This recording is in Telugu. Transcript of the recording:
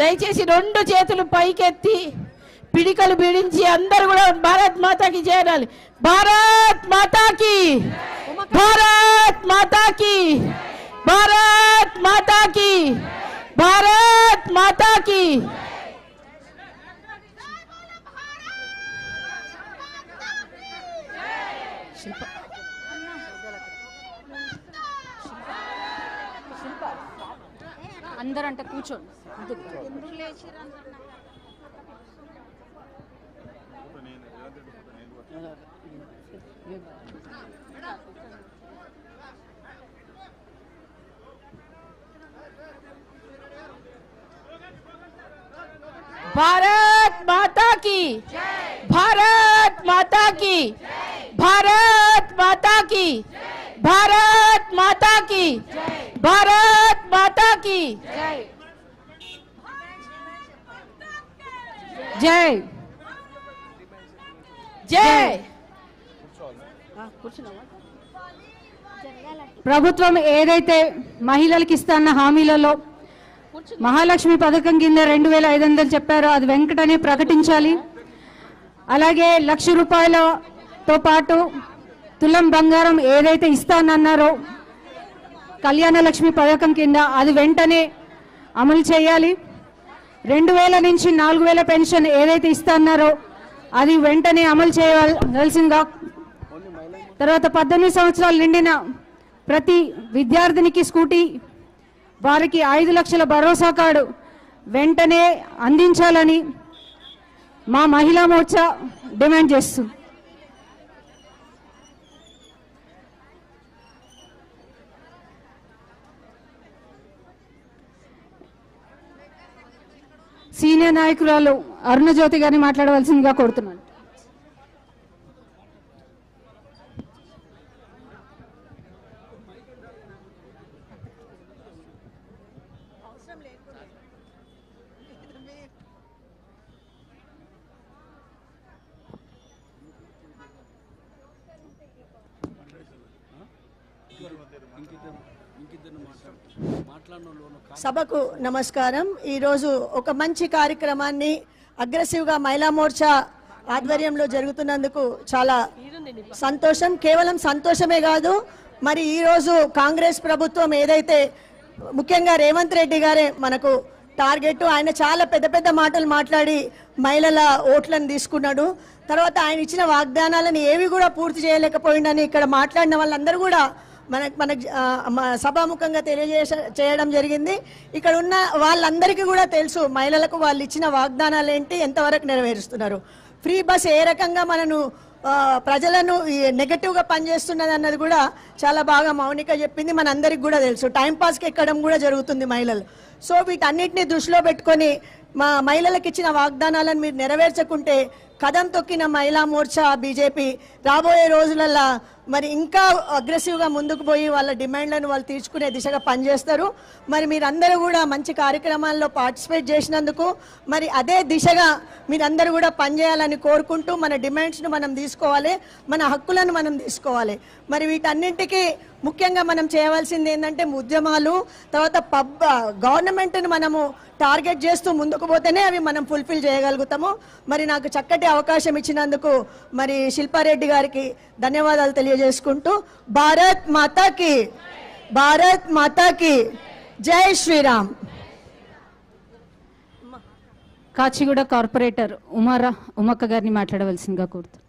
దయచేసి రెండు చేతులు పైకెత్తి పిడికలు బిడించి అందరూ కూడా భారత్ మాతాకి చేరాలి. భారత్ మాతాకి! భారత్ మాతాకి! భారత్ మాతాకి! భారత్ మాతాకి! అందరంటే కూర్చోండి भारत माता की भारत माता की भारत माता की भारत माता की भारत మాతాకి जय। जय। ప్రభుత్వం ఏదైతే మహిళలకు ఇస్తాన్న హామీలలో మహాలక్ష్మి పథకం కింద రెండు వేల ఐదు వందలు చెప్పారో అది వెంకటనే ప్రకటించాలి. అలాగే లక్ష రూపాయలతో పాటు తులం బంగారం ఏదైతే ఇస్తానన్నారో కళ్యాణ లక్ష్మి పథకం కింద అది వెంటనే అమలు చేయాలి. రెండు వేల నుంచి నాలుగు వేల పెన్షన్ ఏదైతే ఇస్తున్నారో అది వెంటనే అమలు చేయవలసిందిగా తర్వాత పద్దెనిమిది సంవత్సరాలు నిండిన ప్రతి విద్యార్థినికి స్కూటీ వారికి ఐదు లక్షల భరోసా కార్డు వెంటనే అందించాలని మా మహిళా మోర్చా డిమాండ్ చేస్తుంది. సీనియర్ నాయకురాలు అరుణజ్యోతి గారిని మాట్లాడవలసిందిగా కోరుతున్నాను. సభకు నమస్కారం. ఈరోజు ఒక మంచి కార్యక్రమాన్ని అగ్రెసివ్గా మహిళా మోర్చా ఆధ్వర్యంలో జరుగుతున్నందుకు చాలా సంతోషం. కేవలం సంతోషమే కాదు మరి ఈరోజు కాంగ్రెస్ ప్రభుత్వం ఏదైతే ముఖ్యంగా రేవంత్ రెడ్డి గారే మనకు టార్గెట్ ఆయన చాలా పెద్ద పెద్ద మాటలు మాట్లాడి మహిళల ఓట్లను తీసుకున్నాడు. తర్వాత ఆయన ఇచ్చిన వాగ్దానాలను ఏవి కూడా పూర్తి చేయలేకపోయిందని ఇక్కడ మాట్లాడిన వాళ్ళందరూ కూడా మన మన సభాముఖంగా తెలియజేస చేయడం జరిగింది. ఇక్కడ ఉన్న వాళ్ళందరికీ కూడా తెలుసు మహిళలకు వాళ్ళు ఇచ్చిన వాగ్దానాలు ఏంటి ఎంతవరకు నెరవేరుస్తున్నారు. ఫ్రీ బస్ ఏ రకంగా మనను ప్రజలను ఈ నెగటివ్గా పనిచేస్తున్నది అన్నది కూడా చాలా బాగా మౌనిక చెప్పింది మనందరికి కూడా తెలుసు. టైంపాస్కి ఎక్కడం కూడా జరుగుతుంది మహిళలు. సో వీటన్నిటిని దృష్టిలో పెట్టుకొని మా మహిళలకు ఇచ్చిన వాగ్దానాలను మీరు నెరవేర్చకుంటే కదం తొక్కిన మహిళా మోర్చా బీజేపీ రాబోయే రోజులల్లో మరి ఇంకా అగ్రెసివ్గా ముందుకు పోయి వాళ్ళ డిమాండ్లను వాళ్ళు తీర్చుకునే దిశగా పనిచేస్తారు. మరి మీరందరూ కూడా మంచి కార్యక్రమాల్లో పార్టిసిపేట్ చేసినందుకు మరి అదే దిశగా మీరందరూ కూడా పనిచేయాలని కోరుకుంటూ మన డిమాండ్స్ను మనం తీసుకోవాలి మన హక్కులను మనం తీసుకోవాలి. మరి వీటన్నింటికి ముఖ్యంగా మనం చేయవలసింది ఏంటంటే ఉద్యమాలు తర్వాత పబ్ గవర్నమెంట్ను మనము టార్గెట్ చేస్తూ ముందుకు పోతేనే అవి మనం ఫుల్ఫిల్ చేయగలుగుతాము. మరి నాకు చక్కటి అవకాశం ఇచ్చినందుకు మరి శిల్పారెడ్డి గారికి ధన్యవాదాలు తెలియజేసుకుంటూ భారత్ మాతాకి భారత్ మాతాకి జై శ్రీరామ్. కాచిగూడ కార్పొరేటర్ ఉమారా ఉమక్క గారిని మాట్లాడవలసిందిగా కోరుతున్నాను